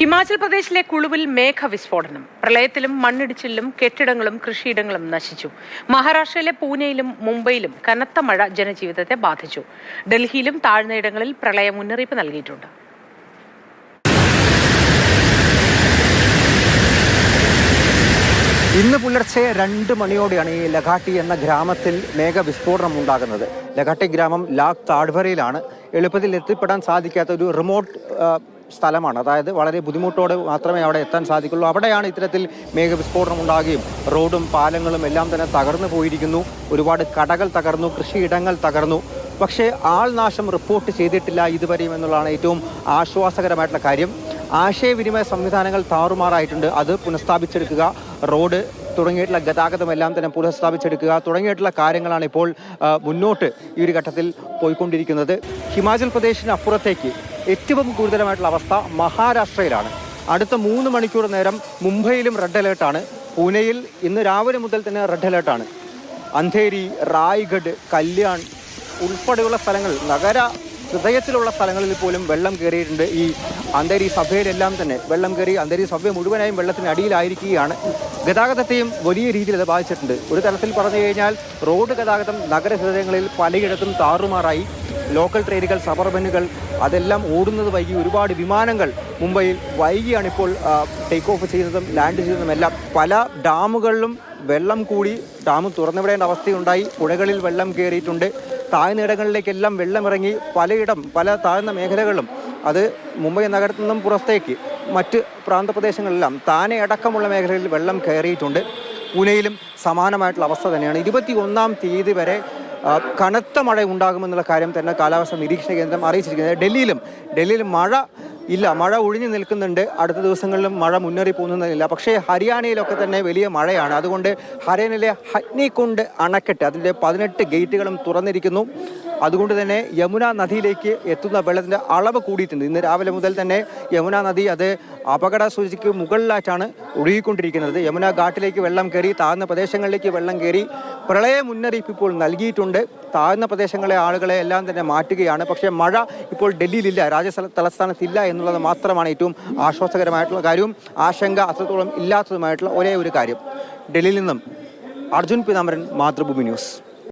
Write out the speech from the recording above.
ഹിമാചൽ പ്രദേശിലെ കുളുവിൽ മേഘവിസ്ഫോടനം. പ്രളയത്തിലും മണ്ണിടിച്ചിലും കെട്ടിടങ്ങളും കൃഷിയിടങ്ങളും നശിച്ചു. മഹാരാഷ്ട്രയിലെ പൂനെയിലും മുംബൈയിലും കനത്ത മഴ ജനജീവിതത്തെ ബാധിച്ചു. ഡൽഹിയിലും താഴ്ന്നയിടങ്ങളിൽ പ്രളയ മുന്നറിയിപ്പ് നൽകിയിട്ടുണ്ട്. ഇന്ന് പുലർച്ചെ രണ്ട് മണിയോടെയാണ് ഈ ലഗാട്ടി എന്ന ഗ്രാമത്തിൽ മേഘവിസ്ഫോടനം ഉണ്ടാകുന്നത്. ലഗാട്ടി ഗ്രാമം ലാഗ് താഴ്വരയിലാണ്. എളുപ്പത്തിൽ എത്തിപ്പെടാൻ സാധിക്കാത്ത ഒരു റിമോട്ട് സ്ഥലമാണ്. അതായത് വളരെ ബുദ്ധിമുട്ടോടെ മാത്രമേ അവിടെ എത്താൻ സാധിക്കുള്ളൂ. അവിടെയാണ് ഇത്തരത്തിൽ മേഘവിസ്ഫോടനം ഉണ്ടാകുകയും റോഡും പാലങ്ങളും എല്ലാം തന്നെ തകർന്നു പോയിരിക്കുന്നു. ഒരുപാട് കടകൾ തകർന്നു കൃഷിയിടങ്ങൾ തകർന്നു. പക്ഷേ ആൾനാശം റിപ്പോർട്ട് ചെയ്തിട്ടില്ല ഇതുവരെയും എന്നുള്ളതാണ് ഏറ്റവും ആശ്വാസകരമായിട്ടുള്ള കാര്യം. ആശയവിനിമയ സംവിധാനങ്ങൾ താറുമാറായിട്ടുണ്ട്. അത് പുനഃസ്ഥാപിച്ചെടുക്കുക റോഡ് തുടങ്ങിയിട്ടുള്ള ഗതാഗതമെല്ലാം തന്നെ പുനഃസ്ഥാപിച്ചെടുക്കുക തുടങ്ങിയിട്ടുള്ള കാര്യങ്ങളാണ് ഇപ്പോൾ മുന്നോട്ട് ഈ ഒരു ഘട്ടത്തിൽ പോയിക്കൊണ്ടിരിക്കുന്നത്. ഹിമാചൽ പ്രദേശിന് അപ്പുറത്തേക്ക് ഏറ്റവും കൂടുതലായിട്ടുള്ള അവസ്ഥ മഹാരാഷ്ട്രയിലാണ്. അടുത്ത മൂന്ന് മണിക്കൂർ നേരം മുംബൈയിലും റെഡ് അലേർട്ടാണ് പൂനെയിൽ ഇന്ന് രാവിലെ മുതൽ തന്നെ റെഡ് അലേർട്ടാണ് അന്ധേരി റായ്ഗഡ് കല്യാൺ ഉൾപ്പെടെയുള്ള സ്ഥലങ്ങൾ നഗര ഹൃദയത്തിലുള്ള സ്ഥലങ്ങളിൽ പോലും വെള്ളം കയറിയിട്ടുണ്ട്. ഈ അന്തരി സഭയിലെല്ലാം തന്നെ വെള്ളം കയറി അന്തരി സഭ മുഴുവനായും വെള്ളത്തിന് അടിയിലായിരിക്കുകയാണ്. ഗതാഗതത്തെയും വലിയ രീതിയിൽ അത് ബാധിച്ചിട്ടുണ്ട്. ഒരു തരത്തിൽ പറഞ്ഞു കഴിഞ്ഞാൽ റോഡ് ഗതാഗതം നഗരഹൃദയങ്ങളിൽ പലയിടത്തും താറുമാറായി. ലോക്കൽ ട്രെയിനുകൾ സബർബനുകൾ അതെല്ലാം ഓടുന്നത് വൈകി ഒരുപാട് വിമാനങ്ങൾ മുംബൈയിൽ വൈകിയാണ് ഇപ്പോൾ ടേക്ക് ഓഫ് ചെയ്തതും ലാൻഡ് ചെയ്തതും എല്ലാം. പല ഡാമുകളിലും വെള്ളം കൂടി ഡാം തുറന്നുവിടേണ്ട അവസ്ഥയുണ്ടായി. പുഴകളിൽ വെള്ളം കയറിയിട്ടുണ്ട്. താഴ്ന്ന ഇടങ്ങളിലേക്കെല്ലാം വെള്ളമിറങ്ങി പലയിടം പല താഴ്ന്ന മേഖലകളിലും അത് മുംബൈ നഗരത്തിൽ നിന്നും പുറത്തേക്ക് മറ്റ് പ്രാന്തപ്രദേശങ്ങളിലെല്ലാം താനെ അടക്കമുള്ള മേഖലകളിൽ വെള്ളം കയറിയിട്ടുണ്ട്. പൂനെയിലും സമാനമായിട്ടുള്ള അവസ്ഥ തന്നെയാണ്. ഇരുപത്തി ഒന്നാം തീയതി വരെ കനത്ത മഴ ഉണ്ടാകുമെന്നുള്ള കാര്യം തന്നെ കാലാവസ്ഥ നിരീക്ഷണ കേന്ദ്രം അറിയിച്ചിരിക്കുന്നത്. ഡൽഹിയിലും ഡൽഹിയിലും മഴ ഇല്ല മഴ ഒഴിഞ്ഞു നിൽക്കുന്നുണ്ട്. അടുത്ത ദിവസങ്ങളിലും മഴ മുന്നേറി പോകുന്നില്ല പക്ഷേ ഹരിയാനയിലൊക്കെ തന്നെ വലിയ മഴയാണ്. അതുകൊണ്ട് ഹരിയാനയിലെ ഹറ്റ്നിക്കുണ്ട് അണക്കെട്ട് അതിന്റെ പതിനെട്ട് ഗേറ്റുകളും തുറന്നിരിക്കുന്നു. അതുകൊണ്ട് തന്നെ യമുന നദിയിലേക്ക് എത്തുന്ന വെള്ളത്തിന്റെ അളവ് കൂടിയിട്ടുണ്ട്. ഇന്ന് രാവിലെ മുതൽ തന്നെ യമുന നദി അത് അപകട സൂചിക്ക് മുകളിലായിട്ടാണ് ഒഴുകിക്കൊണ്ടിരിക്കുന്നത്. യമുന ഘാട്ടിലേക്ക് വെള്ളം കയറി താഴ്ന്ന പ്രദേശങ്ങളിലേക്ക് വെള്ളം കയറി പ്രളയ മുന്നറിയിപ്പ് ഇപ്പോൾ നൽകിയിട്ടുണ്ട്. താഴ്ന്ന പ്രദേശങ്ങളെ ആളുകളെ എല്ലാം തന്നെ മാറ്റുകയാണ്. പക്ഷേ മഴ ഇപ്പോൾ ഡൽഹിയിലില്ല രാജ്യ തലസ്ഥാനത്തില്ല എന്നുള്ളത് മാത്രമാണ് ഏറ്റവും ആശ്വാസകരമായിട്ടുള്ള കാര്യവും ആശങ്ക അത്രത്തോളം ഇല്ലാത്തതുമായിട്ടുള്ള ഒരേ ഒരു കാര്യം. ഡൽഹിയിൽ നിന്നും അർജുൻ പിതാമരൻ മാതൃഭൂമി ന്യൂസ്.